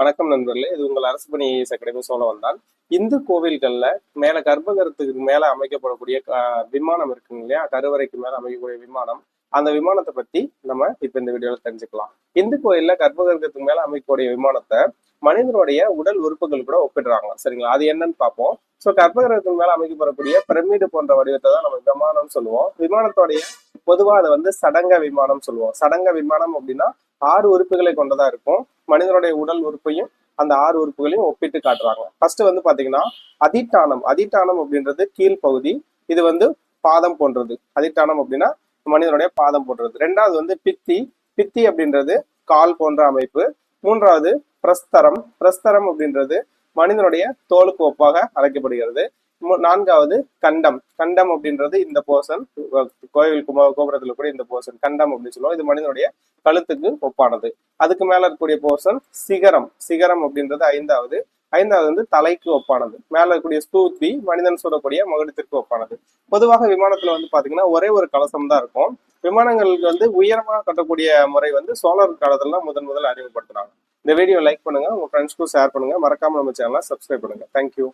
வணக்கம் நண்பர்களே. இது உங்கள் அரசு பணி அகாடமி சொல்ல வந்தான் இந்து கோவில்கள்ல மேல கர்ப்பகரத்துக்கு மேல அமைக்கப்படக்கூடிய விமானம் இருக்குங்க இல்லையா? கருவறைக்கு மேல அமைக்கக்கூடிய விமானம். அந்த விமானத்தை பத்தி நம்ம இப்ப இந்த வீடியோல தெரிஞ்சுக்கலாம். இந்து கோயில்ல கர்ப்பகிரகத்துக்கு மேல அமைக்கக்கூடிய விமானத்தை மனிதனுடைய உடல் உறுப்புகள் கூட ஒப்பிடுறாங்க. சரிங்களா? அது என்னன்னு பார்ப்போம். ஸோ கர்ப்பகிரகத்துக்கு மேல அமைக்கப்படக்கூடிய பிரமிடு போன்ற வடிவத்தை தான் நம்ம விமானம்னு சொல்லுவோம். விமானத்தோடைய பொதுவா அதை வந்து சடங்க விமானம் சொல்லுவோம். சடங்க விமானம் அப்படின்னா ஆறு உறுப்புகளை கொண்டதா இருக்கும். மனிதனுடைய உடல் உறுப்பையும் அந்த ஆறு உறுப்புகளையும் ஒப்பிட்டு காட்டுறாங்க. ஃபர்ஸ்ட் வந்து பாத்தீங்கன்னா அதிட்டானம். அதிட்டானம் அப்படின்றது கீழ்ப்பகுதி இது வந்து பாதம் போன்றது. அதிட்டானம் அப்படின்னா மனிதனுடைய பாதம் போன்றது. ரெண்டாவது வந்து பித்தி. பித்தி அப்படின்றது கால் போன்ற அமைப்பு. மூன்றாவது பிரஸ்தரம். பிரஸ்தரம் அப்படின்றது மனிதனுடைய தோலுக்கு ஒப்பாக அழைக்கப்படுகிறது. நான்காவது கண்டம். கண்டம் அப்படின்றது இந்த போர்ஷன் கோயில் கும- கோபுரத்துல கூட இந்த போர்ஷன் கண்டம் அப்படின்னு சொல்லுவோம். இது மனிதனுடைய கழுத்துக்கு ஒப்பானது. அதுக்கு மேல இருக்கக்கூடிய போர்ஷன் சிகரம். சிகரம் அப்படின்றது ஐந்தாவது. ஐந்தாவது வந்து தலைக்கு ஒப்பானது. மேல இருக்கக்கூடிய ஸ்தூத்தி மனிதன் சொல்லக்கூடிய மகுடத்திற்கு ஒப்பானது. பொதுவாக விமானத்துல வந்து பாத்தீங்கன்னா ஒரே ஒரு கலசம் தான் இருக்கும். விமானங்களுக்கு வந்து உயரமாக கட்டக்கூடிய முறை வந்து சோலார் காலத்துல முதன் முதல் அறிமுகப்படுத்துறாங்க இந்த வீடியோ லைக் பண்ணுங்க. உங்க ஃப்ரெண்ட்ஸ்க்கும் ஷேர் பண்ணுங்க. மறக்காம நம்ம சேனலை சப்ஸ்கிரைப் பண்ணுங்க. தேங்க்யூ